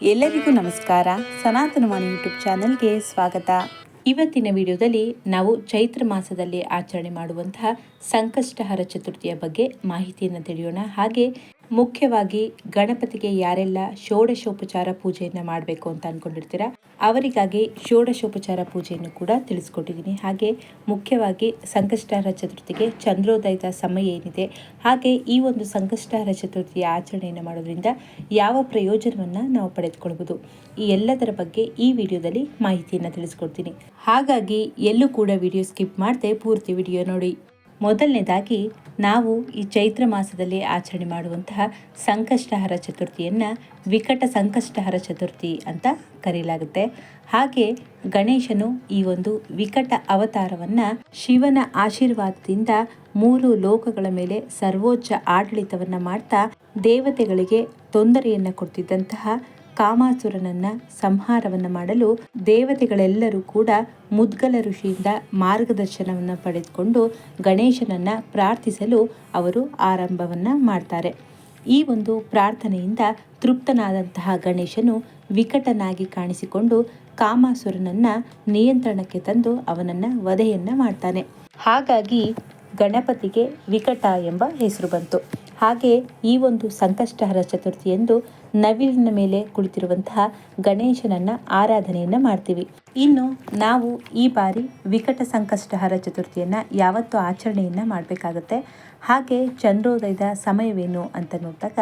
ಎಲ್ಲರಿಗೂ ನಮಸ್ಕಾರ. ಸನಾತನವಾಣಿ ಯೂಟ್ಯೂಬ್ ಚಾನೆಲ್ಗೆ ಸ್ವಾಗತ. ಇವತ್ತಿನ ವಿಡಿಯೋದಲ್ಲಿ ನಾವು ಚೈತ್ರ ಮಾಸದಲ್ಲಿ ಆಚರಣೆ ಮಾಡುವಂತಹ ಸಂಕಷ್ಟಹರ ಚತುರ್ಥಿಯ ಬಗ್ಗೆ ಮಾಹಿತಿಯನ್ನು ತಿಳಿಯೋಣ. ಹಾಗೆ ಮುಖ್ಯವಾಗಿ ಗಣಪತಿಗೆ ಯಾರೆಲ್ಲ ಷೋಡಶೋಪಚಾರ ಪೂಜೆಯನ್ನು ಮಾಡಬೇಕು ಅಂತ ಅನ್ಕೊಂಡಿರ್ತೀರಾ, ಅವರಿಗಾಗಿ ಷೋಡಶೋಪಚಾರ ಪೂಜೆಯನ್ನು ಕೂಡ ತಿಳಿಸ್ಕೊಟ್ಟಿದ್ದೀನಿ. ಹಾಗೆ ಮುಖ್ಯವಾಗಿ ಸಂಕಷ್ಟಹರ ಚತುರ್ಥಿಗೆ ಚಂದ್ರೋದಯದ ಸಮಯ ಏನಿದೆ, ಹಾಗೆ ಈ ಒಂದು ಸಂಕಷ್ಟಾರ ಚತುರ್ಥಿಯ ಆಚರಣೆಯನ್ನು ಮಾಡೋದ್ರಿಂದ ಯಾವ ಪ್ರಯೋಜನವನ್ನು ನಾವು ಪಡೆದುಕೊಳ್ಬೋದು ಈ ಎಲ್ಲದರ ಬಗ್ಗೆ ಈ ವಿಡಿಯೋದಲ್ಲಿ ಮಾಹಿತಿಯನ್ನು ತಿಳಿಸ್ಕೊಡ್ತೀನಿ. ಹಾಗಾಗಿ ಎಲ್ಲೂ ಕೂಡ ವಿಡಿಯೋ ಸ್ಕಿಪ್ ಮಾಡದೆ ಪೂರ್ತಿ ವಿಡಿಯೋ ನೋಡಿ. ಮೊದಲನೇದಾಗಿ ನಾವು ಈ ಚೈತ್ರ ಮಾಸದಲ್ಲಿ ಆಚರಣೆ ಮಾಡುವಂತಹ ಸಂಕಷ್ಟಹರ ಚತುರ್ಥಿಯನ್ನು ವಿಕಟ ಸಂಕಷ್ಟಹರ ಚತುರ್ಥಿ ಅಂತ ಕರೆಯಲಾಗುತ್ತೆ ಹಾಗೆ ಗಣೇಶನು ಈ ಒಂದು ವಿಕಟ ಅವತಾರವನ್ನು ಶಿವನ ಆಶೀರ್ವಾದದಿಂದ ಮೂರು ಲೋಕಗಳ ಮೇಲೆ ಸರ್ವೋಚ್ಚ ಆಡಳಿತವನ್ನು ಮಾಡ್ತಾ ದೇವತೆಗಳಿಗೆ ತೊಂದರೆಯನ್ನು ಕೊಡ್ತಿದ್ದಂತಹ ಕಾಮಾಸುರನನ್ನ ಸಂಹಾರವನ್ನು ಮಾಡಲು ದೇವತೆಗಳೆಲ್ಲರೂ ಕೂಡ ಮುದ್ಗಲ ಋಷಿಯಿಂದ ಮಾರ್ಗದರ್ಶನವನ್ನು ಪಡೆದುಕೊಂಡು ಗಣೇಶನನ್ನ ಪ್ರಾರ್ಥಿಸಲು ಅವರು ಆರಂಭವನ್ನ ಮಾಡ್ತಾರೆ. ಈ ಒಂದು ಪ್ರಾರ್ಥನೆಯಿಂದ ತೃಪ್ತನಾದಂತಹ ಗಣೇಶನು ವಿಕಟನಾಗಿ ಕಾಣಿಸಿಕೊಂಡು ಕಾಮಾಸುರನನ್ನ ನಿಯಂತ್ರಣಕ್ಕೆ ತಂದು ಅವನನ್ನ ವಧೆಯನ್ನ ಮಾಡ್ತಾನೆ. ಹಾಗಾಗಿ ಗಣಪತಿಗೆ ವಿಕಟ ಎಂಬ ಹೆಸರು ಬಂತು. ಹಾಗೆ ಈ ಒಂದು ಸಂಕಷ್ಟಹರ ಚತುರ್ಥಿಯಂದು ನವಿಲಿನ ಮೇಲೆ ಕುಳಿತಿರುವಂತಹ ಗಣೇಶನನ್ನ ಆರಾಧನೆಯನ್ನ ಮಾಡ್ತೀವಿ. ಇನ್ನು ನಾವು ಈ ಬಾರಿ ವಿಕಟ ಸಂಕಷ್ಟಹರ ಚತುರ್ಥಿಯನ್ನ ಯಾವತ್ತು ಆಚರಣೆಯನ್ನ ಮಾಡಬೇಕಾಗತ್ತೆ. ಹಾಗೆ ಚಂದ್ರೋದಯದ ಸಮಯವೇನು ಅಂತ ನೋಡಿದಾಗ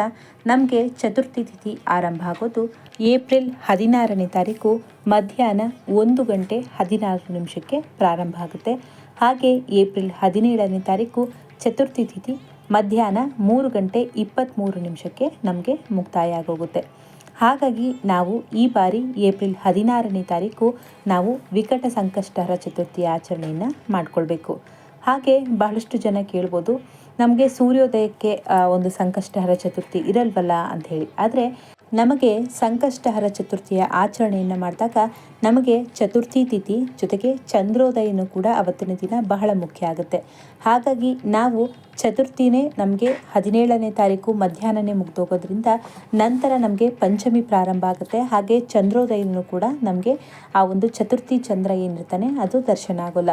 ನಮಗೆ ಚತುರ್ಥಿ ತಿಥಿ ಆರಂಭ ಆಗೋದು ಏಪ್ರಿಲ್ ಹದಿನಾರನೇ ತಾರೀಕು ಮಧ್ಯಾಹ್ನ ಒಂದು ಗಂಟೆ ಹದಿನಾರು ನಿಮಿಷಕ್ಕೆ ಪ್ರಾರಂಭ ಆಗುತ್ತೆ. ಹಾಗೆ ಏಪ್ರಿಲ್ ಹದಿನೇಳನೇ ತಾರೀಕು ಚತುರ್ಥಿ ತಿಥಿ ಮಧ್ಯಾಹ್ನ ಮೂರು ಗಂಟೆ ಇಪ್ಪತ್ತ್ಮೂರು ನಿಮಿಷಕ್ಕೆ ನಮಗೆ ಮುಕ್ತಾಯ ಆಗೋಗುತ್ತೆ ಹಾಗಾಗಿ ನಾವು ಈ ಬಾರಿ ಏಪ್ರಿಲ್ ಹದಿನಾರನೇ ತಾರೀಕು ನಾವು ವಿಕಟ ಸಂಕಷ್ಟಹರ ಚತುರ್ಥಿ ಆಚರಣೆಯನ್ನು ಮಾಡಿಕೊಳ್ಬೇಕು. ಹಾಗೆ ಬಹಳಷ್ಟು ಜನ ಕೇಳ್ಬೋದು, ನಮಗೆ ಸೂರ್ಯೋದಯಕ್ಕೆ ಒಂದು ಸಂಕಷ್ಟಹರ ಚತುರ್ಥಿ ಇರಲ್ವಲ್ಲ ಅಂತ ಹೇಳಿ. ಆದರೆ ನಮಗೆ ಸಂಕಷ್ಟಹರ ಚತುರ್ಥಿಯ ಆಚರಣೆಯನ್ನು ಮಾಡಿದಾಗ ನಮಗೆ ಚತುರ್ಥಿ ತಿಥಿ ಜೊತೆಗೆ ಚಂದ್ರೋದಯನು ಕೂಡ ಅವತ್ತಿನ ದಿನ ಬಹಳ ಮುಖ್ಯ ಆಗುತ್ತೆ. ಹಾಗಾಗಿ ನಾವು ಚತುರ್ಥಿನೇ ನಮಗೆ ಹದಿನೇಳನೇ ತಾರೀಕು ಮಧ್ಯಾಹ್ನನೇ ಮುಗ್ದೋಗೋದ್ರಿಂದ ನಂತರ ನಮಗೆ ಪಂಚಮಿ ಪ್ರಾರಂಭ ಆಗುತ್ತೆ. ಹಾಗೆ ಚಂದ್ರೋದಯನೂ ಕೂಡ ನಮಗೆ ಆ ಒಂದು ಚತುರ್ಥಿ ಚಂದ್ರ ಏನಿರ್ತಾನೆ ಅದು ದರ್ಶನ ಆಗೋಲ್ಲ.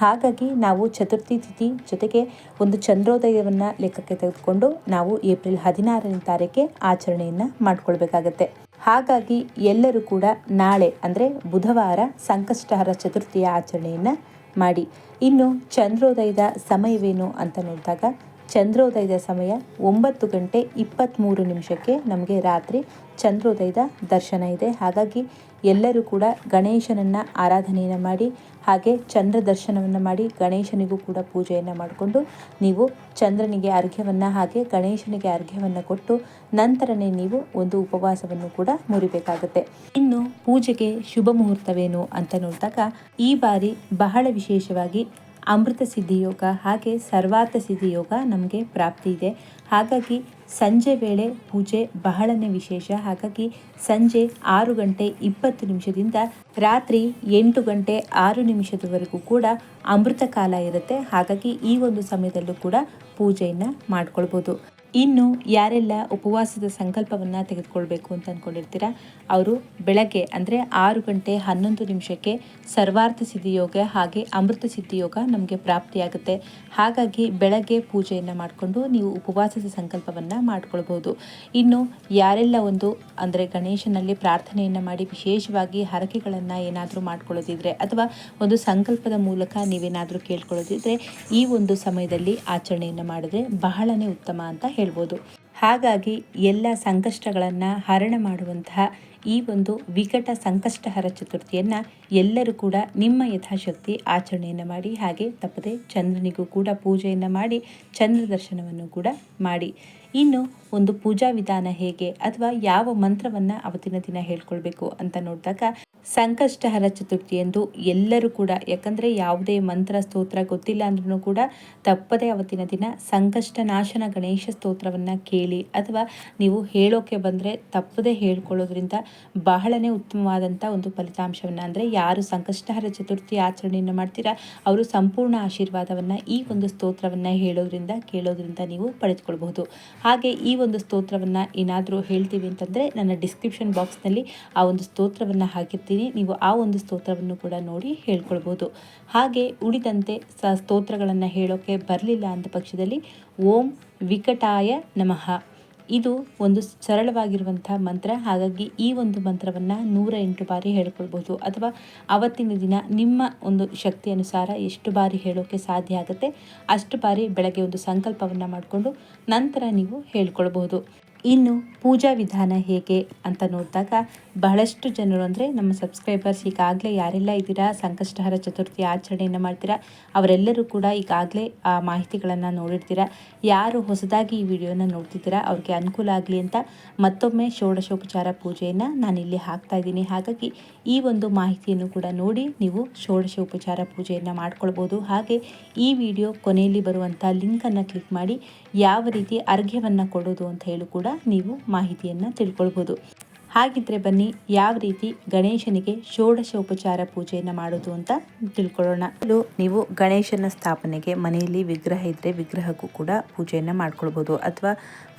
ಹಾಗಾಗಿ ನಾವು ಚತುರ್ಥಿ ತಿಥಿ ಜೊತೆಗೆ ಒಂದು ಚಂದ್ರೋದಯವನ್ನು ಲೆಕ್ಕಕ್ಕೆ ತೆಗೆದುಕೊಂಡು ನಾವು ಏಪ್ರಿಲ್ ಹದಿನಾರನೇ ತಾರೀಕೆ ಆಚರಣೆಯನ್ನು ಮಾಡಿಕೊಳ್ಬೇಕಾಗತ್ತೆ. ಹಾಗಾಗಿ ಎಲ್ಲರೂ ಕೂಡ ನಾಳೆ ಅಂದರೆ ಬುಧವಾರ ಸಂಕಷ್ಟಹರ ಚತುರ್ಥಿಯ ಆಚರಣೆಯನ್ನು ಮಾಡಿ. ಇನ್ನು ಚಂದ್ರೋದಯದ ಸಮಯವೇನು ಅಂತ ನೋಡಿದಾಗ ಚಂದ್ರೋದಯದ ಸಮಯ ಒಂಬತ್ತು ಗಂಟೆ ಇಪ್ಪತ್ತ್ಮೂರು ನಿಮಿಷಕ್ಕೆ ನಮಗೆ ರಾತ್ರಿ ಚಂದ್ರೋದಯದ ದರ್ಶನ ಇದೆ. ಹಾಗಾಗಿ ಎಲ್ಲರೂ ಕೂಡ ಗಣೇಶನನ್ನು ಆರಾಧನೆಯನ್ನು ಮಾಡಿ, ಹಾಗೆ ಚಂದ್ರ ದರ್ಶನವನ್ನು ಮಾಡಿ ಗಣೇಶನಿಗೂ ಕೂಡ ಪೂಜೆಯನ್ನು ಮಾಡಿಕೊಂಡು ನೀವು ಚಂದ್ರನಿಗೆ ಅರ್ಘ್ಯವನ್ನು ಹಾಗೆ ಗಣೇಶನಿಗೆ ಅರ್ಘ್ಯವನ್ನು ಕೊಟ್ಟು ನಂತರನೇ ನೀವು ಒಂದು ಉಪವಾಸವನ್ನು ಕೂಡ ಮುರಿಬೇಕಾಗುತ್ತೆ. ಇನ್ನು ಪೂಜೆಗೆ ಶುಭ ಮುಹೂರ್ತವೇನು ಅಂತ ನೋಡಿದಾಗ ಈ ಬಾರಿ ಬಹಳ ವಿಶೇಷವಾಗಿ ಅಮೃತ ಸಿದ್ಧಿಯೋಗ ಹಾಗೆ ಸರ್ವಾರ್ಥ ಸಿದ್ಧಿಯೋಗ ನಮಗೆ ಪ್ರಾಪ್ತಿ ಇದೆ. ಹಾಗಾಗಿ ಸಂಜೆ ವೇಳೆ ಪೂಜೆ ಬಹಳನೇ ವಿಶೇಷ. ಹಾಗಾಗಿ ಸಂಜೆ ಆರು ಗಂಟೆ ಇಪ್ಪತ್ತು ನಿಮಿಷದಿಂದ ರಾತ್ರಿ ಎಂಟು ಗಂಟೆ ಆರು ನಿಮಿಷದವರೆಗೂ ಕೂಡ ಅಮೃತ ಕಾಲ ಇರುತ್ತೆ. ಹಾಗಾಗಿ ಈ ಒಂದು ಸಮಯದಲ್ಲೂ ಕೂಡ ಪೂಜೆಯನ್ನು ಮಾಡ್ಕೊಳ್ಬೋದು. ಇನ್ನು ಯಾರೆಲ್ಲ ಉಪವಾಸದ ಸಂಕಲ್ಪವನ್ನು ತೆಗೆದುಕೊಳ್ಬೇಕು ಅಂತ ಅಂದ್ಕೊಂಡಿರ್ತೀರ ಅವರು ಬೆಳಗ್ಗೆ ಅಂದರೆ ಆರು ಗಂಟೆ ಹನ್ನೊಂದು ನಿಮಿಷಕ್ಕೆ ಸರ್ವಾರ್ಥ ಸಿದ್ಧಿಯೋಗ ಹಾಗೆ ಅಮೃತ ಸಿದ್ಧಿಯೋಗ ನಮಗೆ ಪ್ರಾಪ್ತಿಯಾಗುತ್ತೆ. ಹಾಗಾಗಿ ಬೆಳಗ್ಗೆ ಪೂಜೆಯನ್ನು ಮಾಡಿಕೊಂಡು ನೀವು ಉಪವಾಸದ ಸಂಕಲ್ಪವನ್ನು ಮಾಡಿಕೊಳ್ಬೋದು. ಇನ್ನು ಯಾರೆಲ್ಲ ಒಂದು ಅಂದರೆ ಗಣೇಶನಲ್ಲಿ ಪ್ರಾರ್ಥನೆಯನ್ನು ಮಾಡಿ ವಿಶೇಷವಾಗಿ ಹರಕೆಗಳನ್ನು ಏನಾದರೂ ಮಾಡ್ಕೊಳ್ಳೋದಿದ್ರೆ ಅಥವಾ ಒಂದು ಸಂಕಲ್ಪದ ಮೂಲಕ ನೀವೇನಾದರೂ ಕೇಳ್ಕೊಳ್ಳೋದಿದ್ರೆ ಈ ಒಂದು ಸಮಯದಲ್ಲಿ ಆಚರಣೆಯನ್ನು ಮಾಡಿದ್ರೆ ಬಹಳನೇ ಉತ್ತಮ ಅಂತ ಹೇಳ್ಬೋದು. ಹಾಗಾಗಿ ಎಲ್ಲ ಸಂಕಷ್ಟಗಳನ್ನು ಹರಣ ಮಾಡುವಂತಹ ಈ ಒಂದು ವಿಕಟ ಸಂಕಷ್ಟಹರ ಚತುರ್ಥಿಯನ್ನು ಎಲ್ಲರೂ ಕೂಡ ನಿಮ್ಮ ಯಥಾಶಕ್ತಿ ಆಚರಣೆಯನ್ನು ಮಾಡಿ, ಹಾಗೆ ತಪ್ಪದೆ ಚಂದ್ರನಿಗೂ ಕೂಡ ಪೂಜೆಯನ್ನು ಮಾಡಿ, ಚಂದ್ರ ದರ್ಶನವನ್ನು ಕೂಡ ಮಾಡಿ. ಇನ್ನು ಒಂದು ಪೂಜಾ ವಿಧಾನ ಹೇಗೆ ಅಥವಾ ಯಾವ ಮಂತ್ರವನ್ನು ಅವತ್ತಿನ ದಿನ ಹೇಳ್ಕೊಳ್ಬೇಕು ಅಂತ ನೋಡಿದಾಗ, ಸಂಕಷ್ಟಹರ ಚತುರ್ಥಿ ಎಂದು ಎಲ್ಲರೂ ಕೂಡ, ಯಾಕಂದರೆ ಯಾವುದೇ ಮಂತ್ರ, ಸ್ತೋತ್ರ ಗೊತ್ತಿಲ್ಲ ಅಂದ್ರೂ ಕೂಡ ತಪ್ಪದೇ ಅವತ್ತಿನ ದಿನ ಸಂಕಷ್ಟ ನಾಶನ ಗಣೇಶ ಸ್ತೋತ್ರವನ್ನು ಕೇಳಿ ಅಥವಾ ನೀವು ಹೇಳೋಕೆ ಬಂದರೆ ತಪ್ಪದೇ ಹೇಳ್ಕೊಳ್ಳೋದ್ರಿಂದ ಬಹಳನೇ ಉತ್ತಮವಾದಂಥ ಒಂದು ಫಲಿತಾಂಶವನ್ನು ಅಂದರೆ ಯಾರು ಸಂಕಷ್ಟಹರ ಚತುರ್ಥಿ ಆಚರಣೆಯನ್ನು ಮಾಡ್ತೀರಾ, ಅವರು ಸಂಪೂರ್ಣ ಆಶೀರ್ವಾದವನ್ನು ಈ ಒಂದು ಸ್ತೋತ್ರವನ್ನು ಹೇಳೋದ್ರಿಂದ, ಕೇಳೋದ್ರಿಂದ ನೀವು ಪಡೆದುಕೊಳ್ಬಹುದು. ಹಾಗೆ ಈ ಒಂದು ಸ್ತೋತ್ರವನ್ನು ಏನಾದರೂ ಹೇಳ್ತೀವಿ ಅಂತಂದರೆ, ನನ್ನ ಡಿಸ್ಕ್ರಿಪ್ಷನ್ ಬಾಕ್ಸ್ನಲ್ಲಿ ಆ ಒಂದು ಸ್ತೋತ್ರವನ್ನು ಹಾಕಿರ್ತೀನಿ. ನೀವು ಆ ಒಂದು ಸ್ತೋತ್ರವನ್ನು ಕೂಡ ನೋಡಿ ಹೇಳ್ಕೊಳ್ಬೋದು ಹಾಗೆ ಉಳಿದಂತೆ ಸ ಸ್ತೋತ್ರಗಳನ್ನು ಹೇಳೋಕ್ಕೆ ಬರಲಿಲ್ಲ ಅಂತ ಪಕ್ಷದಲ್ಲಿ, ಓಂ ವಿಕಟಾಯ ನಮಃ. ಇದು ಒಂದು ಸರಳವಾಗಿರುವಂತಹ ಮಂತ್ರ. ಹಾಗಾಗಿ ಈ ಒಂದು ಮಂತ್ರವನ್ನು ನೂರ ಎಂಟು ಬಾರಿ ಹೇಳ್ಕೊಳ್ಬೋದು ಅಥವಾ ಅವತ್ತಿನ ದಿನ ನಿಮ್ಮ ಒಂದು ಶಕ್ತಿ ಅನುಸಾರ ಎಷ್ಟು ಬಾರಿ ಹೇಳೋಕ್ಕೆ ಸಾಧ್ಯ ಆಗುತ್ತೆ ಅಷ್ಟು ಬಾರಿ ಬೆಳಗ್ಗೆ ಒಂದು ಸಂಕಲ್ಪವನ್ನು ಮಾಡಿಕೊಂಡು ನಂತರ ನೀವು ಹೇಳ್ಕೊಳ್ಬಹುದು. ಇನ್ನು ಪೂಜಾ ವಿಧಾನ ಹೇಗೆ ಅಂತ ನೋಡಿದಾಗ ಬಹಳಷ್ಟು ಜನರು ಅಂದರೆ ನಮ್ಮ ಸಬ್ಸ್ಕ್ರೈಬರ್ಸ್ ಈಗಾಗಲೇ ಯಾರೆಲ್ಲ ಇದ್ದೀರಾ, ಸಂಕಷ್ಟಹರ ಚತುರ್ಥಿ ಆಚರಣೆಯನ್ನು ಮಾಡ್ತೀರಾ, ಅವರೆಲ್ಲರೂ ಕೂಡ ಈಗಾಗಲೇ ಆ ಮಾಹಿತಿಗಳನ್ನು ನೋಡಿರ್ತೀರ, ಯಾರು ಹೊಸದಾಗಿ ಈ ವಿಡಿಯೋನ ನೋಡ್ತಿದ್ದೀರಾ, ಅವ್ರಿಗೆ ಅನುಕೂಲ ಆಗಲಿ ಅಂತ ಮತ್ತೊಮ್ಮೆ ಷೋಡಶೋಪಚಾರ ಪೂಜೆಯನ್ನು ಇಲ್ಲಿ ಹಾಕ್ತಾ ಇದ್ದೀನಿ. ಹಾಗಾಗಿ ಈ ಒಂದು ಮಾಹಿತಿಯನ್ನು ಕೂಡ ನೋಡಿ ನೀವು ಷೋಡಶೋಪಚಾರ ಪೂಜೆಯನ್ನು ಮಾಡ್ಕೊಳ್ಬೋದು. ಹಾಗೆ ಈ ವಿಡಿಯೋ ಕೊನೆಯಲ್ಲಿ ಬರುವಂಥ ಲಿಂಕನ್ನು ಕ್ಲಿಕ್ ಮಾಡಿ ಯಾವ ರೀತಿ ಅರ್ಘ್ಯವನ್ನು ಕೊಡೋದು ಅಂತ ಹೇಳಿ ಕೂಡ ನೀವು ಮಾಹಿತಿಯನ್ನು ತಿಳ್ಕೊಳ್ಬೋದು. ಹಾಗಿದ್ರೆ ಬನ್ನಿ, ಯಾವ ರೀತಿ ಗಣೇಶನಿಗೆ ಷೋಡಶೋಪಚಾರ ಪೂಜೆಯನ್ನು ಮಾಡೋದು ಅಂತ ತಿಳ್ಕೊಳ್ಳೋಣ. ನೀವು ಗಣೇಶನ ಸ್ಥಾಪನೆಗೆ ಮನೆಯಲ್ಲಿ ವಿಗ್ರಹ ಇದ್ದರೆ ವಿಗ್ರಹಕ್ಕೂ ಕೂಡ ಪೂಜೆಯನ್ನು ಮಾಡ್ಕೊಳ್ಬೋದು, ಅಥವಾ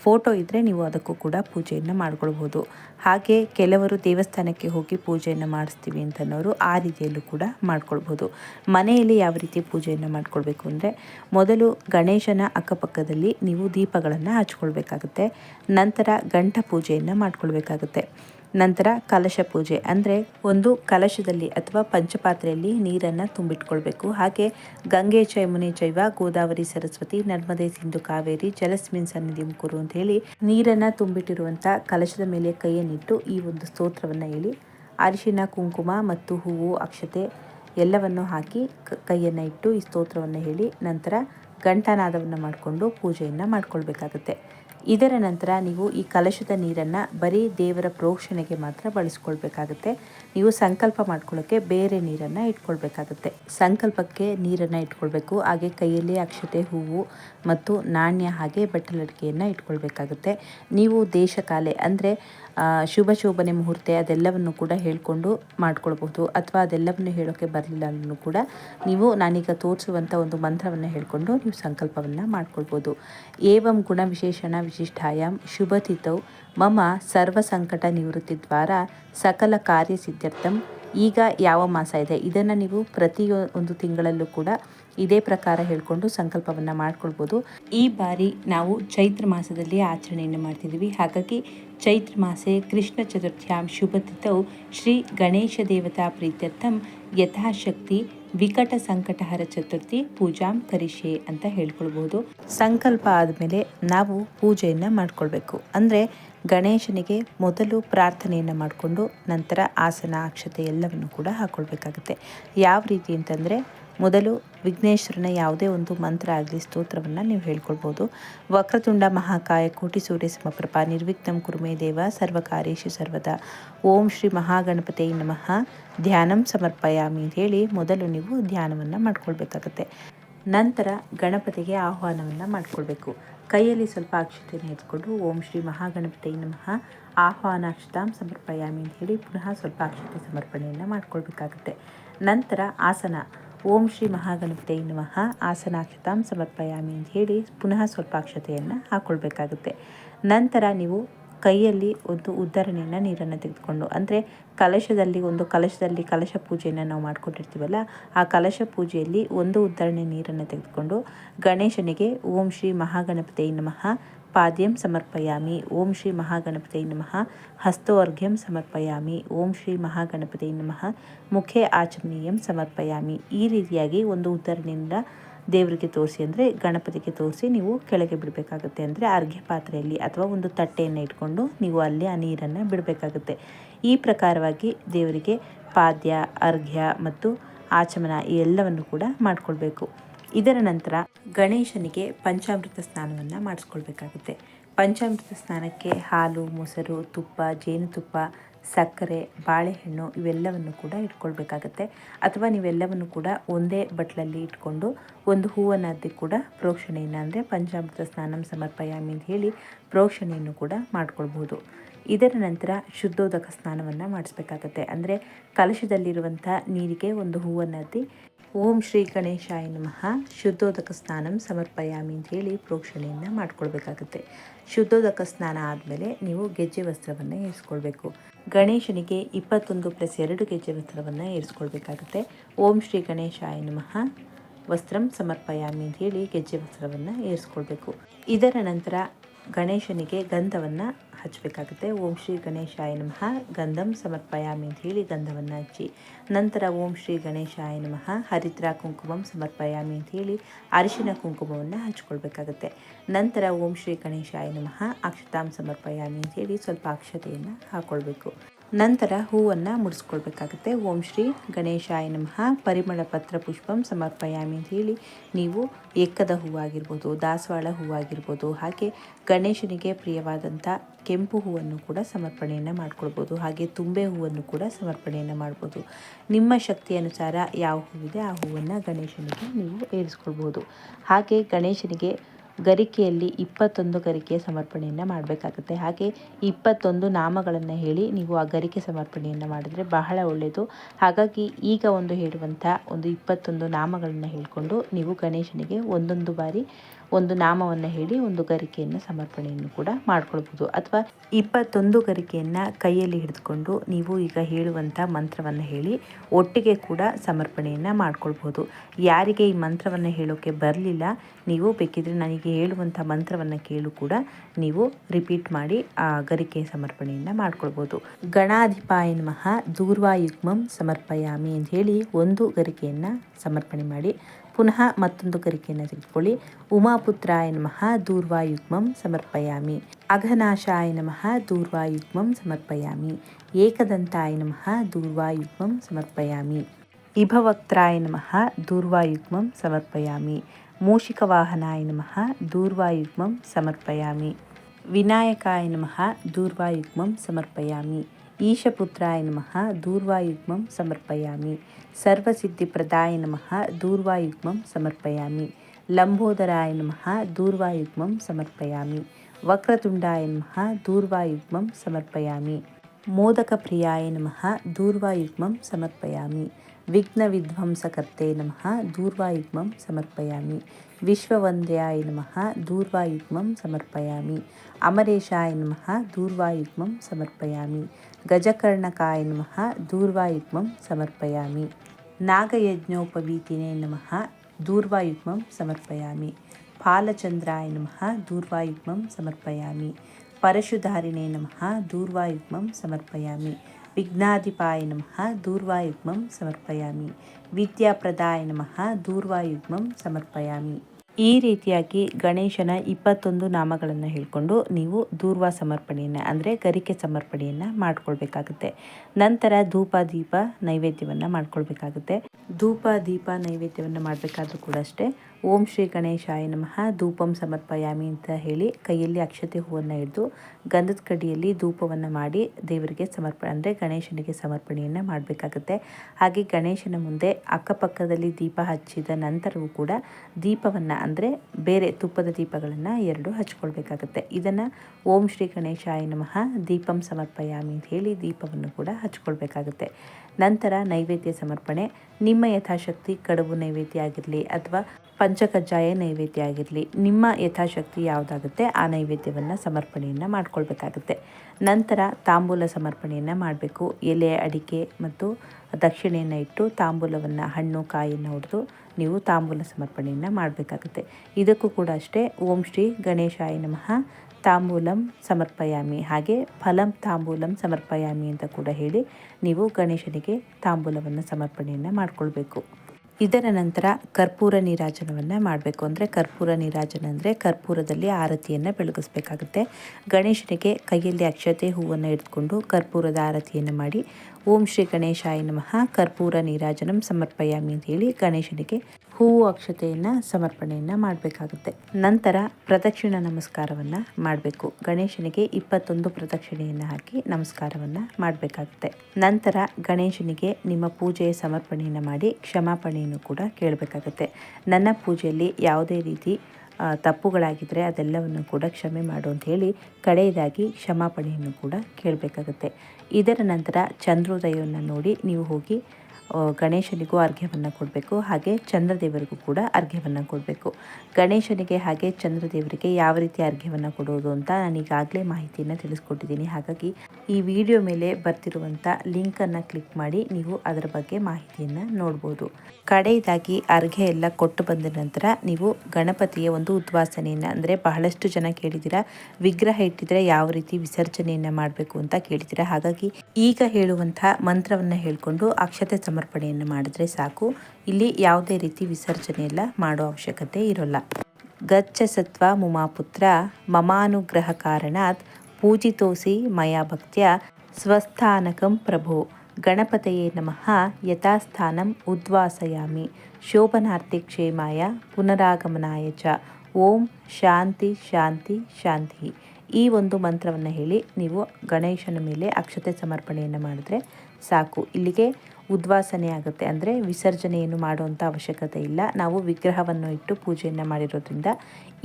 ಫೋಟೋ ಇದ್ದರೆ ನೀವು ಅದಕ್ಕೂ ಕೂಡ ಪೂಜೆಯನ್ನು ಮಾಡ್ಕೊಳ್ಬೋದು. ಹಾಗೆ ಕೆಲವರು ದೇವಸ್ಥಾನಕ್ಕೆ ಹೋಗಿ ಪೂಜೆಯನ್ನು ಮಾಡಿಸ್ತೀವಿ ಅಂತನವರು ಆ ರೀತಿಯಲ್ಲೂ ಕೂಡ ಮಾಡ್ಕೊಳ್ಬೋದು. ಮನೆಯಲ್ಲಿ ಯಾವ ರೀತಿ ಪೂಜೆಯನ್ನು ಮಾಡ್ಕೊಳ್ಬೇಕು ಅಂದರೆ, ಮೊದಲು ಗಣೇಶನ ಅಕ್ಕಪಕ್ಕದಲ್ಲಿ ನೀವು ದೀಪಗಳನ್ನು ಹಚ್ಕೊಳ್ಬೇಕಾಗುತ್ತೆ, ನಂತರ ಗಂಟ ಪೂಜೆಯನ್ನು ಮಾಡ್ಕೊಳ್ಬೇಕಾಗುತ್ತೆ. ನಂತರ ಕಲಶ ಪೂಜೆ, ಅಂದರೆ ಒಂದು ಕಲಶದಲ್ಲಿ ಅಥವಾ ಪಂಚಪಾತ್ರೆಯಲ್ಲಿ ನೀರನ್ನು ತುಂಬಿಟ್ಕೊಳ್ಬೇಕು. ಹಾಗೆ ಗಂಗೆ ಚೈಮುನಿ ಜೈವ ಗೋದಾವರಿ ಸರಸ್ವತಿ, ನರ್ಮದೆ ಸಿಂಧು ಕಾವೇರಿ, ಜಲಸ್ಮಿನ್ ಸನ್ನಿಧಿ ಮುಕುರು ಅಂತ ಹೇಳಿ ನೀರನ್ನು ತುಂಬಿಟ್ಟಿರುವಂಥ ಕಲಶದ ಮೇಲೆ ಕೈಯನ್ನಿಟ್ಟು ಈ ಒಂದು ಸ್ತೋತ್ರವನ್ನು ಹೇಳಿ. ಅರಿಶಿನ, ಕುಂಕುಮ ಮತ್ತು ಹೂವು, ಅಕ್ಷತೆ ಎಲ್ಲವನ್ನು ಹಾಕಿ ಕೈಯನ್ನು ಇಟ್ಟು ಈ ಸ್ತೋತ್ರವನ್ನು ಹೇಳಿ ನಂತರ ಗಂಟನಾದವನ್ನು ಮಾಡಿಕೊಂಡು ಪೂಜೆಯನ್ನು ಮಾಡ್ಕೊಳ್ಬೇಕಾಗುತ್ತೆ. ಇದರ ನಂತರ ನೀವು ಈ ಕಲಶದ ನೀರನ್ನು ಬರೀ ದೇವರ ಪ್ರೋಕ್ಷಣೆಗೆ ಮಾತ್ರ ಬಳಸ್ಕೊಳ್ಬೇಕಾಗುತ್ತೆ. ನೀವು ಸಂಕಲ್ಪ ಮಾಡ್ಕೊಳ್ಳೋಕ್ಕೆ ಬೇರೆ ನೀರನ್ನು ಇಟ್ಕೊಳ್ಬೇಕಾಗುತ್ತೆ. ಸಂಕಲ್ಪಕ್ಕೆ ನೀರನ್ನು ಇಟ್ಕೊಳ್ಬೇಕು. ಹಾಗೆ ಕೈಯಲ್ಲಿ ಅಕ್ಷತೆ, ಹೂವು ಮತ್ತು ನಾಣ್ಯ ಹಾಗೆ ಬಟ್ಟಲಡಿಕೆಯನ್ನು ಇಟ್ಕೊಳ್ಬೇಕಾಗುತ್ತೆ. ನೀವು ದೇಶಕಾಲೆ ಅಂದರೆ ಶುಭ ಶೋಭನೆ ಮುಹೂರ್ತ ಅದೆಲ್ಲವನ್ನು ಕೂಡ ಹೇಳಿಕೊಂಡು ಮಾಡ್ಕೊಳ್ಬೋದು ಅಥವಾ ಅದೆಲ್ಲವನ್ನು ಹೇಳೋಕ್ಕೆ ಬರಲಿಲ್ಲ ಅಂದ್ರೂ ಕೂಡ ನೀವು ನಾನೀಗ ತೋರಿಸುವಂಥ ಒಂದು ಮಂತ್ರವನ್ನು ಹೇಳಿಕೊಂಡು ನೀವು ಸಂಕಲ್ಪವನ್ನು ಮಾಡ್ಕೊಳ್ಬೋದು. ಏವಂ ಗುಣ ವಿಶೇಷಣ ವಿಶಿಷ್ಟಾಯಾಮ್ ಶುಭತಿಥೌ ಮಮ ಸರ್ವ ಸಂಕಟ ನಿವೃತ್ತಿ ದ್ವಾರ ಸಕಲ ಕಾರ್ಯ ಸಿದ್ಧಾರ್ಥಂ. ಈಗ ಯಾವ ಮಾಸ ಇದೆ? ಇದನ್ನು ನೀವು ಪ್ರತಿಯೊಂದು ತಿಂಗಳಲ್ಲೂ ಕೂಡ ಇದೇ ಪ್ರಕಾರ ಹೇಳಿಕೊಂಡು ಸಂಕಲ್ಪವನ್ನು ಮಾಡ್ಕೊಳ್ಬೋದು. ಈ ಬಾರಿ ನಾವು ಚೈತ್ರ ಮಾಸದಲ್ಲಿ ಆಚರಣೆಯನ್ನು ಮಾಡ್ತಿದ್ದೀವಿ. ಹಾಗಾಗಿ ಚೈತ್ರ ಮಾಸೆ, ಕೃಷ್ಣ ಚತುರ್ಥ್ಯಾಂ ಶುಭತಿಥೌ ಶ್ರೀ ಗಣೇಶ ದೇವತಾ ಪ್ರೀತ್ಯರ್ಥಂ, ಯಥಾಶಕ್ತಿ, ವಿಕಟ ಸಂಕಟಹರ ಚತುರ್ಥಿ, ಪೂಜಾಂ ಕರಿಷೆ ಅಂತ ಹೇಳ್ಕೊಳ್ಬೋದು. ಸಂಕಲ್ಪ ಆದಮೇಲೆ ನಾವು ಪೂಜೆಯನ್ನು ಮಾಡ್ಕೊಳ್ಬೇಕು. ಅಂದರೆ ಗಣೇಶನಿಗೆ ಮೊದಲು ಪ್ರಾರ್ಥನೆಯನ್ನು ಮಾಡಿಕೊಂಡು ನಂತರ ಆಸನ, ಅಕ್ಷತೆ ಎಲ್ಲವನ್ನು ಕೂಡ ಹಾಕ್ಕೊಳ್ಬೇಕಾಗುತ್ತೆ ಯಾವ ರೀತಿ ಅಂತಂದರೆ ಮೊದಲು ವಿಘ್ನೇಶ್ವರನ ಯಾವುದೇ ಒಂದು ಮಂತ್ರ ಆಗಲಿ ಸ್ತೋತ್ರವನ್ನು ನೀವು ಹೇಳ್ಕೊಳ್ಬೋದು. ವಕ್ರತುಂಡ ಮಹಾಕಾಯ ಕೋಟಿ ಸೂರ್ಯ ಸಮಪ್ರಭ ನಿರ್ವಿಘ್ನಂ ಕುರುಮೇ ದೇವ ಸರ್ವಕಾರ್ಯೇಶು ಸರ್ವದ. ಓಂ ಶ್ರೀ ಮಹಾಗಣಪತಿ ನಮಃ. ಧ್ಯಾನಂ ಸಮರ್ಪಯಾಮಿ ಅಂತ ಹೇಳಿ ಮೊದಲು ನೀವು ಧ್ಯಾನವನ್ನು ಮಾಡ್ಕೊಳ್ಬೇಕಾಗತ್ತೆ. ನಂತರ ಗಣಪತಿಗೆ ಆಹ್ವಾನವನ್ನು ಮಾಡಿಕೊಳ್ಬೇಕು. ಕೈಯಲ್ಲಿ ಸ್ವಲ್ಪ ಅಕ್ಷತೆಯನ್ನು ಎತ್ಕೊಂಡು ಓಂ ಶ್ರೀ ಮಹಾಗಣಪತಿ ನಮಃ. ಆಹ್ವಾನಾಕ್ಷತಾಂ ಸಮರ್ಪಯಾಮಿ ಅಂತ ಹೇಳಿ ಪುನಃ ಸ್ವಲ್ಪ ಅಕ್ಷತೆ ಸಮರ್ಪಣೆಯನ್ನು ಮಾಡಿಕೊಳ್ಬೇಕಾಗತ್ತೆ. ನಂತರ ಆಸನ. ಓಂ ಶ್ರೀ ಮಹಾಗಣಪತಿ ನಮಃ. ಆಸನಾಕ್ಷತಾಂ ಸಮರ್ಪಯಾಮಿ ಅಂತ ಹೇಳಿ ಪುನಃ ಸ್ವಲ್ಪ ಅಕ್ಷತೆಯನ್ನು ಹಾಕ್ಕೊಳ್ಬೇಕಾಗುತ್ತೆ ನಂತರ ನೀವು ಕೈಯಲ್ಲಿ ಒಂದು ಉದ್ಧರಣೆಯನ್ನು ನೀರನ್ನು ತೆಗೆದುಕೊಂಡು, ಅಂದರೆ ಕಲಶದಲ್ಲಿ ಒಂದು ಕಲಶದಲ್ಲಿ ಕಲಶ ಪೂಜೆಯನ್ನು ನಾವು ಮಾಡ್ಕೊಂಡಿರ್ತೀವಲ್ಲ ಆ ಕಲಶ ಪೂಜೆಯಲ್ಲಿ ಒಂದು ಉದ್ಧರಣೆ ನೀರನ್ನು ತೆಗೆದುಕೊಂಡು ಗಣೇಶನಿಗೆ ಓಂ ಶ್ರೀ ಮಹಾಗಣಪತಿ ನಮಃ ಪಾದ್ಯಂ ಸಮರ್ಪಯಾಮಿ. ಓಂ ಶ್ರೀ ಮಹಾಗಣಪತಿ ನಮಃ. ಹಸ್ತೋರ್ಘ್ಯಂ ಸಮರ್ಪಯಾಮಿ. ಓಂ ಶ್ರೀ ಮಹಾಗಣಪತಿ ನಮಃ. ಮುಖೇ ಆಚಮನೀಯಂ ಸಮರ್ಪಯಾಮಿ. ಈ ರೀತಿಯಾಗಿ ಒಂದು ಉದ್ಧರಣೆಯಿಂದ ದೇವರಿಗೆ ತೋರಿಸಿ ಅಂದರೆ ಗಣಪತಿಗೆ ತೋರಿಸಿ ನೀವು ಕೆಳಗೆ ಬಿಡಬೇಕಾಗುತ್ತೆ ಅಂದರೆ ಅರ್ಘ್ಯ ಪಾತ್ರೆಯಲ್ಲಿ ಅಥವಾ ಒಂದು ತಟ್ಟೆಯನ್ನು ಇಟ್ಕೊಂಡು ನೀವು ಅಲ್ಲಿ ಆ ನೀರನ್ನು ಬಿಡಬೇಕಾಗುತ್ತೆ. ಈ ಪ್ರಕಾರವಾಗಿ ದೇವರಿಗೆ ಪಾದ್ಯ, ಅರ್ಘ್ಯ ಮತ್ತು ಆಚಮನ ಈ ಎಲ್ಲವನ್ನು ಕೂಡ ಮಾಡಿಕೊಳ್ಬೇಕು. ಇದರ ನಂತರ ಗಣೇಶನಿಗೆ ಪಂಚಾಮೃತ ಸ್ನಾನವನ್ನು ಮಾಡಿಸ್ಕೊಳ್ಬೇಕಾಗುತ್ತೆ. ಪಂಚಾಮೃತ ಸ್ನಾನಕ್ಕೆ ಹಾಲು, ಮೊಸರು, ತುಪ್ಪ, ಜೇನುತುಪ್ಪ, ಸಕ್ಕರೆ, ಬಾಳೆಹಣ್ಣು ಇವೆಲ್ಲವನ್ನು ಕೂಡ ಇಟ್ಕೊಳ್ಬೇಕಾಗತ್ತೆ. ಅಥವಾ ನೀವೆಲ್ಲವನ್ನು ಕೂಡ ಒಂದೇ ಬಟ್ಲಲ್ಲಿ ಇಟ್ಕೊಂಡು ಒಂದು ಹೂವನ್ನಾದಿ ಕೂಡ ಪ್ರೋಕ್ಷಣೆಯನ್ನು ಅಂದರೆ ಪಂಚಾಮೃತ ಸ್ನಾನಂ ಸಮರ್ಪಯಾಮಿ ಅಂತ ಹೇಳಿ ಪ್ರೋಕ್ಷಣೆಯನ್ನು ಕೂಡ ಮಾಡ್ಕೊಳ್ಬೋದು ಇದರ ನಂತರ ಶುದ್ಧೋದಕ ಸ್ನಾನವನ್ನು ಮಾಡಿಸ್ಬೇಕಾಗತ್ತೆ. ಅಂದರೆ ಕಲಶದಲ್ಲಿರುವಂಥ ನೀರಿಗೆ ಒಂದು ಹೂವನ್ನು ಓಂ ಶ್ರೀ ಗಣೇಶಾಯ ನಮಃ. ಶುದ್ಧೋದಕ ಸ್ನಾನಂ ಸಮರ್ಪಯಾಮಿ ಅಂತ ಹೇಳಿ ಪ್ರೋಕ್ಷಣೆಯನ್ನು ಮಾಡ್ಕೊಳ್ಬೇಕಾಗುತ್ತೆ. ಶುದ್ಧೋದಕ ಸ್ನಾನ ಆದಮೇಲೆ ನೀವು ಗೆಜ್ಜೆ ವಸ್ತ್ರವನ್ನು ಏರಿಸ್ಕೊಳ್ಬೇಕು. ಗಣೇಶನಿಗೆ ಇಪ್ಪತ್ತೊಂದು ಪ್ಲಸ್ ಎರಡು ಗೆಜ್ಜೆ ವಸ್ತ್ರವನ್ನು ಏರಿಸ್ಕೊಳ್ಬೇಕಾಗುತ್ತೆ. ಓಂ ಶ್ರೀ ಗಣೇಶಾಯ ನಮಃ. ವಸ್ತ್ರಂ ಸಮರ್ಪಯಾಮಿ ಅಂತ ಹೇಳಿ ಗೆಜ್ಜೆ ವಸ್ತ್ರವನ್ನು ಏರಿಸ್ಕೊಳ್ಬೇಕು. ಇದರ ನಂತರ ಗಣೇಶನಿಗೆ ಗಂಧವನ್ನು ಹಚ್ಚಬೇಕಾಗುತ್ತೆ ಓಂ ಶ್ರೀ ಗಣೇಶಾಯ ನಮಃ. ಗಂಧಂ ಸಮರ್ಪಯಾಮಿ ಅಂತ ಹೇಳಿ ಗಂಧವನ್ನು ಹಚ್ಚಿ. ನಂತರ ಓಂ ಶ್ರೀ ಗಣೇಶಾಯ ನಮಃ. ಹರಿದ್ರ ಕುಂಕುಮಂ ಸಮರ್ಪಯಾಮಿ ಅಂತ ಹೇಳಿ ಅರಿಶಿನ ಕುಂಕುಮವನ್ನು ಹಚ್ಕೊಳ್ಬೇಕಾಗುತ್ತೆ. ನಂತರ ಓಂ ಶ್ರೀ ಗಣೇಶಾಯ ನಮಃ. ಅಕ್ಷತಾಂ ಸಮರ್ಪಯಾಮಿ ಅಂತ ಹೇಳಿ ಸ್ವಲ್ಪ ಅಕ್ಷತೆಯನ್ನು ಹಾಕ್ಕೊಳ್ಬೇಕು ನಂತರ ಹೂವನ್ನು ಮುಡಿಸ್ಕೊಳ್ಬೇಕಾಗುತ್ತೆ. ಓಂ ಶ್ರೀ ಗಣೇಶಾಯ ನಮಃ. ಪರಿಮಳ ಪತ್ರ ಪುಷ್ಪಂ ಸಮರ್ಪಯಾಮಿ ಅಂತ ಹೇಳಿ ನೀವು ಎಕ್ಕದ ಹೂವಾಗಿರ್ಬೋದು, ದಾಸವಾಳ ಹೂವಾಗಿರ್ಬೋದು, ಹಾಗೆ ಗಣೇಶನಿಗೆ ಪ್ರಿಯವಾದಂಥ ಕೆಂಪು ಹೂವನ್ನು ಕೂಡ ಸಮರ್ಪಣೆಯನ್ನು ಮಾಡ್ಕೊಳ್ಬೋದು, ಹಾಗೆ ತುಂಬೆ ಹೂವನ್ನು ಕೂಡ ಸಮರ್ಪಣೆಯನ್ನು ಮಾಡ್ಬೋದು. ನಿಮ್ಮ ಶಕ್ತಿ ಅನುಸಾರ ಯಾವ ಹೂವಿದೆ ಆ ಹೂವನ್ನು ಗಣೇಶನಿಗೆ ನೀವು ಏರಿಸ್ಕೊಳ್ಬೋದು ಹಾಗೆ ಗಣೇಶನಿಗೆ ಗರಿಕೆಯಲ್ಲಿ ಇಪ್ಪತ್ತೊಂದು ಗರಿಕೆಯ ಸಮರ್ಪಣೆಯನ್ನು ಮಾಡಬೇಕಾಗುತ್ತೆ. ಹಾಗೆ ಇಪ್ಪತ್ತೊಂದು ನಾಮಗಳನ್ನು ಹೇಳಿ ನೀವು ಆ ಗರಿಕೆ ಸಮರ್ಪಣೆಯನ್ನು ಮಾಡಿದರೆ ಬಹಳ ಒಳ್ಳೆಯದು ಹಾಗಾಗಿ ಈಗ ಒಂದು ಹೇಳುವಂಥ ಒಂದು ಇಪ್ಪತ್ತೊಂದು ನಾಮಗಳನ್ನು ಹೇಳಿಕೊಂಡು ನೀವು ಗಣೇಶನಿಗೆ ಒಂದೊಂದು ಬಾರಿ ಒಂದು ನಾಮವನ್ನು ಹೇಳಿ ಒಂದು ಗರಿಕೆಯನ್ನು ಸಮರ್ಪಣೆಯನ್ನು ಕೂಡ ಮಾಡ್ಕೊಳ್ಬೋದು. ಅಥವಾ ಇಪ್ಪತ್ತೊಂದು ಗರಿಕೆಯನ್ನು ಕೈಯಲ್ಲಿ ಹಿಡಿದುಕೊಂಡು ನೀವು ಈಗ ಹೇಳುವಂಥ ಮಂತ್ರವನ್ನು ಹೇಳಿ ಒಟ್ಟಿಗೆ ಕೂಡ ಸಮರ್ಪಣೆಯನ್ನು ಮಾಡ್ಕೊಳ್ಬೋದು. ಯಾರಿಗೆ ಈ ಮಂತ್ರವನ್ನು ಹೇಳೋಕ್ಕೆ ಬರಲಿಲ್ಲ, ನೀವು ಬೇಕಿದ್ರೆ ನನಗೆ ಹೇಳುವಂಥ ಮಂತ್ರವನ್ನು ಕೇಳು ಕೂಡ ನೀವು ರಿಪೀಟ್ ಮಾಡಿ ಆ ಗರಿಕೆ ಸಮರ್ಪಣೆಯನ್ನು ಮಾಡ್ಕೊಳ್ಬೋದು. ಗಣಾಧಿಪಾಯ ನಮಃ, ದೂರ್ವಾಯುಗ್ಮಂ ಸಮರ್ಪಯಾಮಿ ಅಂತ ಹೇಳಿ ಒಂದು ಗರಿಕೆಯನ್ನು ಸಮರ್ಪಣೆ ಮಾಡಿ ಪುನಃ ಮತ್ತೊಂದು ಗರಿಕೆಯನ್ನು ತೆಗೆದುಕೊಳ್ಳಿ ಉಮಾಪುತ್ರಾಯ ನಮಃ, ದೂರ್ವಾಯುಗ್ಮಂ ಸಮರ್ಪಯಾಮಿ. ಅಘನಾಶಾಯ ನಮಃ, ದೂರ್ವಾಯುಗ್ಮಂ ಸಮರ್ಪಯಾಮಿ. ಏಕದಂತಾಯ ನಮಃ, ದೂರ್ವಾಯುಗ್ಮಂ ಸಮರ್ಪಯಾಮಿ. ಇಭವಕ್ತ್ರಾಯ ನಮಃ, ದೂರ್ವಾಯುಗ್ಮಂ ಸಮರ್ಪಯಾಮಿ. ಮೂಷಿಕವಾಹನಾಯ ನಮಃ, ದೂರ್ವಾಯುಗ್ಮಂ ಸಮರ್ಪಯಾಮಿ. ವಿನಾಯಕಾಯ ನಮಃ, ದೂರ್ವಾಯುಗ್ಮಂ ಸಮರ್ಪಯಾಮಿ. ಈಶಪುತ್ರಾಯ ನಮಃ ದೂರ್ವಾಯುಗ್ಮಂ ಸಮರ್ಪಯಾಮಿ ಸರ್ವಸಿದ್ಧಿಪ್ರದಾಯ ನಮಃ ದೂರ್ವಾಯುಗ್ಮಂ ಸಮರ್ಪಯಾಮಿ ಲಂಬೋದರಾಯ ನಮಃ ದೂರ್ವಾಯುಗ್ಮಂ ಸಮರ್ಪಯಾಮಿ ವಕ್ರತುಂಡಾಯ ನಮಃ ದೂರ್ವಾಯುಗ್ಮಂ ಸಮರ್ಪಯಾಮಿ ಮೋದಕಪ್ರಿಯಾಯ ನಮಃ ದೂರ್ವಾಯುಗ್ಮಂ ಸಮರ್ಪಯಾಮಿ ವಿಘ್ನವಿಧ್ವಂಸಕರ್ತೆ ನಮಃ ದೂರ್ವಾಯುಗ್ಮಂ ಸಮರ್ಪಯಾಮಿ ವಿಶ್ವವಂದ್ಯಾಯ ನಮಃ ದೂರ್ವಾಯುಗ್ಮಂ ಸಮರ್ಪಯಾಮಿ ಅಮರೇಶಾಯ ನಮಃ ದೂರ್ವಾಯುಗ್ಮಂ ಸಮರ್ಪಯಾಮಿ ಗಜಕರ್ಣಕಾಯ ನಮಃ ದೂರ್ವಾಯುಗ್ಮಂ ಸಮರ್ಪಯಾಮಿ ನಾಗಯಜ್ಞೋಪವೀತಿನೇ ನಮಃ ದೂರ್ವಾಯುಗ್ಮಂ ಸಮರ್ಪಯಾಮಿ ಫಾಲಚಂದ್ರಾಯ ನಮಃ ದೂರ್ವಾಯುಗ್ಮಂ ಸಮರ್ಪಯಾಮಿ ಪರಶುಧಾರಿಣೇ ನಮಃ ದೂರ್ವಾಯುಗ್ಮಂ ಸಮರ್ಪಯಾಮಿ ವಿಘ್ನಾಧಿಪಾಯ ನಮಃ, ದೂರ್ವಾಯುಗ್ಮಂ ಸಮರ್ಪಯಾಮಿ. ವಿದ್ಯಾಪ್ರದಾಯ ನಮಃ, ದೂರ್ವಾಯುಗ್ಮಂ ಸಮರ್ಪಯಾಮಿ. ಈ ರೀತಿಯಾಗಿ ಗಣೇಶನ ಇಪ್ಪತ್ತೊಂದು ನಾಮಗಳನ್ನು ಹೇಳಿಕೊಂಡು ನೀವು ದೂರ್ವ ಸಮರ್ಪಣೆಯನ್ನು, ಅಂದರೆ ಗರಿಕೆ ಸಮರ್ಪಣೆಯನ್ನು ಮಾಡ್ಕೊಳ್ಬೇಕಾಗುತ್ತೆ. ನಂತರ ಧೂಪ ದೀಪ ನೈವೇದ್ಯವನ್ನು ಮಾಡ್ಕೊಳ್ಬೇಕಾಗುತ್ತೆ. ಧೂಪ ದೀಪ ನೈವೇದ್ಯವನ್ನು ಮಾಡಬೇಕಾದ್ರೂ ಕೂಡ ಅಷ್ಟೇ ಓಂ ಶ್ರೀ ಗಣೇಶಾಯ ನಮಃ. ಧೂಪಂ ಸಮರ್ಪಯಾಮಿ ಅಂತ ಹೇಳಿ ಕೈಯಲ್ಲಿ ಅಕ್ಷತೆ ಹೂವನ್ನು ಹಿಡಿದು ಗಂಧದ ಕಡಿಯಲ್ಲಿ ಧೂಪವನ್ನು ಮಾಡಿ ದೇವರಿಗೆ ಸಮರ್ಪಣೆ ಅಂದರೆ ಗಣೇಶನಿಗೆ ಸಮರ್ಪಣೆಯನ್ನು ಮಾಡಬೇಕಾಗುತ್ತೆ. ಹಾಗೆ ಗಣೇಶನ ಮುಂದೆ ಅಕ್ಕಪಕ್ಕದಲ್ಲಿ ದೀಪ ಹಚ್ಚಿದ ನಂತರವೂ ಕೂಡ ದೀಪವನ್ನು, ಅಂದರೆ ಬೇರೆ ತುಪ್ಪದ ದೀಪಗಳನ್ನು ಎರಡು ಹಚ್ಕೊಳ್ಬೇಕಾಗುತ್ತೆ. ಇದನ್ನು ಓಂ ಶ್ರೀ ಗಣೇಶಾಯ ನಮಃ, ದೀಪಂ ಸಮರ್ಪಯಾಮಿ ಅಂತ ಹೇಳಿ ದೀಪವನ್ನು ಕೂಡ ಹಚ್ಕೊಳ್ಬೇಕಾಗುತ್ತೆ. ನಂತರ ನೈವೇದ್ಯ ಸಮರ್ಪಣೆ. ನಿಮ್ಮ ಯಥಾಶಕ್ತಿ ಕಡುಬು ನೈವೇದ್ಯ ಆಗಿರಲಿ ಅಥವಾ ಪಂಚಕಜ್ಜಾಯ ನೈವೇದ್ಯ ಆಗಿರಲಿ. ನಿಮ್ಮ ಯಥಾಶಕ್ತಿ ಯಾವುದಾಗುತ್ತೆ ಆ ನೈವೇದ್ಯವನ್ನು ಸಮರ್ಪಣೆಯನ್ನು ಮಾಡ್ಕೊಳ್ಬೇಕಾಗುತ್ತೆ. ನಂತರ ತಾಂಬೂಲ ಸಮರ್ಪಣೆಯನ್ನು ಮಾಡಬೇಕು. ಎಲೆ, ಅಡಿಕೆ ಮತ್ತು ದಕ್ಷಿಣೆಯನ್ನು ಇಟ್ಟು ತಾಂಬೂಲವನ್ನು, ಹಣ್ಣು, ಕಾಯಿಯನ್ನು ಹೊಡೆದು ನೀವು ತಾಂಬೂಲ ಸಮರ್ಪಣೆಯನ್ನು ಮಾಡಬೇಕಾಗುತ್ತೆ. ಇದಕ್ಕೂ ಕೂಡ ಅಷ್ಟೇ ಓಂ ಶ್ರೀ ಗಣೇಶಾಯ ನಮಃ. ತಾಂಬೂಲಂ ಸಮರ್ಪಯಾಮಿ. ಹಾಗೆ ಫಲಂ ತಾಂಬೂಲಂ ಸಮರ್ಪಯಾಮಿ ಅಂತ ಕೂಡ ಹೇಳಿ ನೀವು ಗಣೇಶನಿಗೆ ತಾಂಬೂಲವನ್ನು ಸಮರ್ಪಣೆಯನ್ನು ಮಾಡಿಕೊಳ್ಬೇಕು. ಇದರ ನಂತರ ಕರ್ಪೂರ ನೀರಾಜನವನ್ನು ಮಾಡಬೇಕು. ಅಂದರೆ ಕರ್ಪೂರ ನೀರಾಜನ ಅಂದರೆ ಕರ್ಪೂರದಲ್ಲಿ ಆರತಿಯನ್ನು ಬೆಳಗಿಸ್ಬೇಕಾಗುತ್ತೆ. ಗಣೇಶನಿಗೆ ಕೈಯಲ್ಲಿ ಅಕ್ಷತೆ ಹೂವನ್ನು ಹಿಡಿದುಕೊಂಡು ಕರ್ಪೂರದ ಆರತಿಯನ್ನು ಮಾಡಿ ಓಂ ಶ್ರೀ ಗಣೇಶಾಯ ನಮಃ. ಕರ್ಪೂರ ನೀರಾಜನಂ ಸಮರ್ಪಯಾಮಿ ಅಂತ ಹೇಳಿ ಗಣೇಶನಿಗೆ ಹೂವು ಅಕ್ಷತೆಯನ್ನು ಸಮರ್ಪಣೆಯನ್ನು ಮಾಡಬೇಕಾಗುತ್ತೆ. ನಂತರ ಪ್ರದಕ್ಷಿಣ ನಮಸ್ಕಾರವನ್ನು ಮಾಡಬೇಕು. ಗಣೇಶನಿಗೆ ಇಪ್ಪತ್ತೊಂದು ಪ್ರದಕ್ಷಿಣೆಯನ್ನು ಹಾಕಿ ನಮಸ್ಕಾರವನ್ನು ಮಾಡಬೇಕಾಗುತ್ತೆ. ನಂತರ ಗಣೇಶನಿಗೆ ನಿಮ್ಮ ಪೂಜೆಯ ಸಮರ್ಪಣೆಯನ್ನು ಮಾಡಿ ಕ್ಷಮಾಪಣೆಯನ್ನು ಕೂಡ ಕೇಳಬೇಕಾಗುತ್ತೆ. ನನ್ನ ಪೂಜೆಯಲ್ಲಿ ಯಾವುದೇ ರೀತಿ ತಪ್ಪುಗಳಾಗಿದ್ದರೆ ಅದೆಲ್ಲವನ್ನು ಕೂಡ ಕ್ಷಮೆ ಮಾಡು ಅಂತ ಹೇಳಿ ಕಡೆಯದಾಗಿ ಕ್ಷಮಾಪಣೆಯನ್ನು ಕೂಡ ಕೇಳಬೇಕಾಗುತ್ತೆ. ಇದರ ನಂತರ ಚಂದ್ರೋದಯವನ್ನು ನೋಡಿ ನೀವು ಹೋಗಿ ಗಣೇಶನಿಗೂ ಅರ್ಘ್ಯವನ್ನು ಕೊಡಬೇಕು. ಹಾಗೆ ಚಂದ್ರದೇವರಿಗೂ ಕೂಡ ಅರ್ಘ್ಯವನ್ನು ಕೊಡಬೇಕು. ಗಣೇಶನಿಗೆ ಹಾಗೆ ಚಂದ್ರದೇವರಿಗೆ ಯಾವ ರೀತಿ ಅರ್ಘ್ಯವನ್ನು ಕೊಡೋದು ಅಂತ ನಾನು ಈಗಾಗಲೇ ಮಾಹಿತಿಯನ್ನು ತಿಳಿಸ್ಕೊಟ್ಟಿದ್ದೀನಿ. ಹಾಗಾಗಿ ಈ ವಿಡಿಯೋ ಮೇಲೆ ಬರ್ತಿರುವಂಥ ಲಿಂಕನ್ನು ಕ್ಲಿಕ್ ಮಾಡಿ ನೀವು ಅದರ ಬಗ್ಗೆ ಮಾಹಿತಿಯನ್ನು ನೋಡ್ಬೋದು. ಕಡೆಯದಾಗಿ ಅರ್ಘ್ಯ ಎಲ್ಲ ಕೊಟ್ಟು ಬಂದ ನಂತರ ನೀವು ಗಣಪತಿಯ ಒಂದು ಉದ್ವಾಸನೆಯನ್ನು, ಅಂದರೆ ಬಹಳಷ್ಟು ಜನ ಕೇಳಿದ್ದೀರಾ, ವಿಗ್ರಹ ಇಟ್ಟಿದ್ರೆ ಯಾವ ರೀತಿ ವಿಸರ್ಜನೆಯನ್ನು ಮಾಡಬೇಕು ಅಂತ ಕೇಳಿದ್ದೀರಾ. ಹಾಗಾಗಿ ಈಗ ಹೇಳುವಂತಹ ಮಂತ್ರವನ್ನು ಹೇಳಿಕೊಂಡು ಅಕ್ಷತೆ ಸಮರ್ಪಣೆಯನ್ನು ಮಾಡಿದ್ರೆ ಸಾಕು. ಇಲ್ಲಿ ಯಾವುದೇ ರೀತಿ ವಿಸರ್ಜನೆ ಎಲ್ಲ ಮಾಡೋ ಅವಶ್ಯಕತೆ ಇರೋಲ್ಲ. ಗಚ್ಚ ಸತ್ವ ಮುಮಾಪುತ್ರ ಮಮಾನುಗ್ರಹ ಕಾರಣಾತ್ ಪೂಜಿತೋಸಿ ಮಯಾಭಕ್ತ್ಯ ಸ್ವಸ್ಥಾನಕಂ ಪ್ರಭು. ಗಣಪತಯೇ ನಮಃ, ಯಥಾಸ್ಥಾನಂ ಉದ್ವಾಸಯಾಮಿ. ಶೋಭನಾರ್ಥಿ ಕ್ಷೇಮಾಯ ಪುನರಾಗಮನಾಯ ಚ. ಓಂ ಶಾಂತಿ ಶಾಂತಿ ಶಾಂತಿ. ಈ ಒಂದು ಮಂತ್ರವನ್ನು ಹೇಳಿ ನೀವು ಗಣೇಶನ ಮೇಲೆ ಅಕ್ಷತೆ ಸಮರ್ಪಣೆಯನ್ನು ಮಾಡಿದ್ರೆ ಸಾಕು. ಇಲ್ಲಿಗೆ ಉದ್ವಾಸನೆ ಆಗುತ್ತೆ ಅಂದರೆ ವಿಸರ್ಜನೆಯನ್ನು ಮಾಡುವಂಥ ಅವಶ್ಯಕತೆ ಇಲ್ಲ. ನಾವು ವಿಗ್ರಹವನ್ನು ಇಟ್ಟು ಪೂಜೆಯನ್ನು ಮಾಡಿರೋದ್ರಿಂದ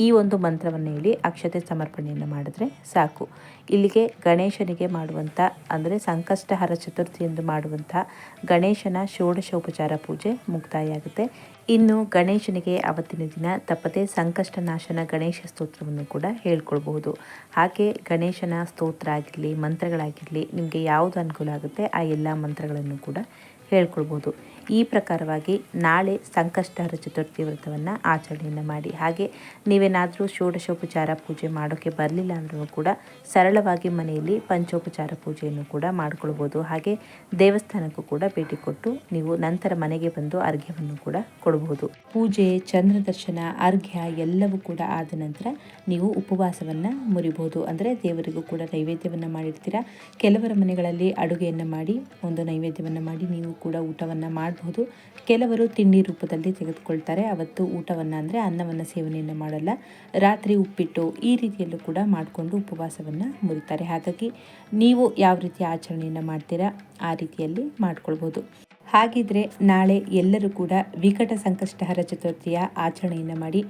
ಈ ಒಂದು ಮಂತ್ರವನ್ನು ಹೇಳಿ ಅಕ್ಷತೆ ಸಮರ್ಪಣೆಯನ್ನು ಮಾಡಿದ್ರೆ ಸಾಕು. ಇಲ್ಲಿಗೆ ಗಣೇಶನಿಗೆ ಮಾಡುವಂಥ ಅಂದರೆ ಸಂಕಷ್ಟಹರ ಚತುರ್ಥಿ ಎಂದು ಮಾಡುವಂಥ ಗಣೇಶನ ಷೋಡಶೋಪಚಾರ ಪೂಜೆ ಮುಕ್ತಾಯ ಆಗುತ್ತೆ. ಇನ್ನು ಗಣೇಶನಿಗೆ ಅವತ್ತಿನ ದಿನ ತಪ್ಪದೆ ಸಂಕಷ್ಟನಾಶನ ಗಣೇಶ ಸ್ತೋತ್ರವನ್ನು ಕೂಡ ಹೇಳ್ಕೊಳ್ಬಹುದು. ಹಾಗೆ ಗಣೇಶನ ಸ್ತೋತ್ರ ಆಗಿರಲಿ, ಮಂತ್ರಗಳಾಗಿರಲಿ, ನಿಮಗೆ ಯಾವುದು ಅನುಕೂಲ ಆಗುತ್ತೆ ಆ ಎಲ್ಲ ಮಂತ್ರಗಳನ್ನು ಕೂಡ ಹೇಳ್ಕೊಳ್ಬೋದು. ಈ ಪ್ರಕಾರವಾಗಿ ನಾಳೆ ಸಂಕಷ್ಟಹರ ಚತುರ್ಥಿ ವ್ರತವನ್ನು ಆಚರಣೆಯನ್ನು ಮಾಡಿ. ಹಾಗೆ ನೀವೇನಾದರೂ ಷೋಡಶೋಪಚಾರ ಪೂಜೆ ಮಾಡೋಕ್ಕೆ ಬರಲಿಲ್ಲ ಅಂದ್ರೂ ಕೂಡ ಸರಳವಾಗಿ ಮನೆಯಲ್ಲಿ ಪಂಚೋಪಚಾರ ಪೂಜೆಯನ್ನು ಕೂಡ ಮಾಡಿಕೊಳ್ಬೋದು. ಹಾಗೆ ದೇವಸ್ಥಾನಕ್ಕೂ ಕೂಡ ಭೇಟಿ ಕೊಟ್ಟು ನೀವು ನಂತರ ಮನೆಗೆ ಬಂದು ಅರ್ಘ್ಯವನ್ನು ಕೂಡ ಕೊಡಬಹುದು ಪೂಜೆ, ಚಂದ್ರ ದರ್ಶನ, ಅರ್ಘ್ಯ ಎಲ್ಲವೂ ಕೂಡ ಆದ ನಂತರ ನೀವು ಉಪವಾಸವನ್ನು ಮುರಿಬಹುದು ಅಂದರೆ ದೇವರಿಗೂ ಕೂಡ ನೈವೇದ್ಯವನ್ನು ಮಾಡಿರ್ತೀರಾ? ಕೆಲವರ ಮನೆಗಳಲ್ಲಿ ಅಡುಗೆಯನ್ನು ಮಾಡಿ, ಒಂದು ನೈವೇದ್ಯವನ್ನು ಮಾಡಿ ನೀವು ಕೂಡ ಊಟವನ್ನು ಮಾಡಬಹುದು ಕೆಲವರು ತಿಂಡಿ ರೂಪದಲ್ಲಿ ತೆಗೆದುಕೊಳ್ತಾರೆ. ಅವತ್ತು ಊಟವನ್ನು ಅಂದರೆ ಅನ್ನವನ್ನು ಸೇವನೆಯನ್ನು ಮಾಡಲ್ಲ. ರಾತ್ರಿ ಉಪ್ಪಿಟ್ಟು ಈ ರೀತಿಯಲ್ಲೂ ಕೂಡ ಮಾಡಿಕೊಂಡು ಉಪವಾಸವನ್ನು ಮುರಿತಾರೆ. ಹಾಗಾಗಿ ನೀವು ಯಾವ ರೀತಿ ಆಚರಣೆಯನ್ನು ಮಾಡ್ತೀರಾ ಆ ರೀತಿಯಲ್ಲಿ ಮಾಡ್ಕೊಳ್ಬೋದು. ಹಾಗಿದ್ರೆ ನಾಳೆ ಎಲ್ಲರೂ ಕೂಡ ವಿಕಟ ಸಂಕಷ್ಟಹರ ಚತುರ್ಥಿಯ ಆಚರಣೆಯನ್ನು ಮಾಡಿ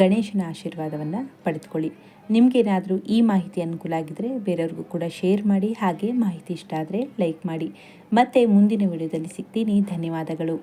ಗಣೇಶನ ಆಶೀರ್ವಾದವನ್ನು ಪಡೆದುಕೊಳ್ಳಿ. ನಿಮಗೇನಾದರೂ ಈ ಮಾಹಿತಿ ಅನುಕೂಲ ಆಗಿದ್ದರೆ ಬೇರೆಯವ್ರಿಗೂ ಕೂಡ ಶೇರ್ ಮಾಡಿ, ಹಾಗೆ ಮಾಹಿತಿ ಇಷ್ಟ ಆದರೆ ಲೈಕ್ ಮಾಡಿ. ಮತ್ತೆ ಮುಂದಿನ ವಿಡಿಯೋದಲ್ಲಿ ಸಿಗ್ತೀನಿ. ಧನ್ಯವಾದಗಳು.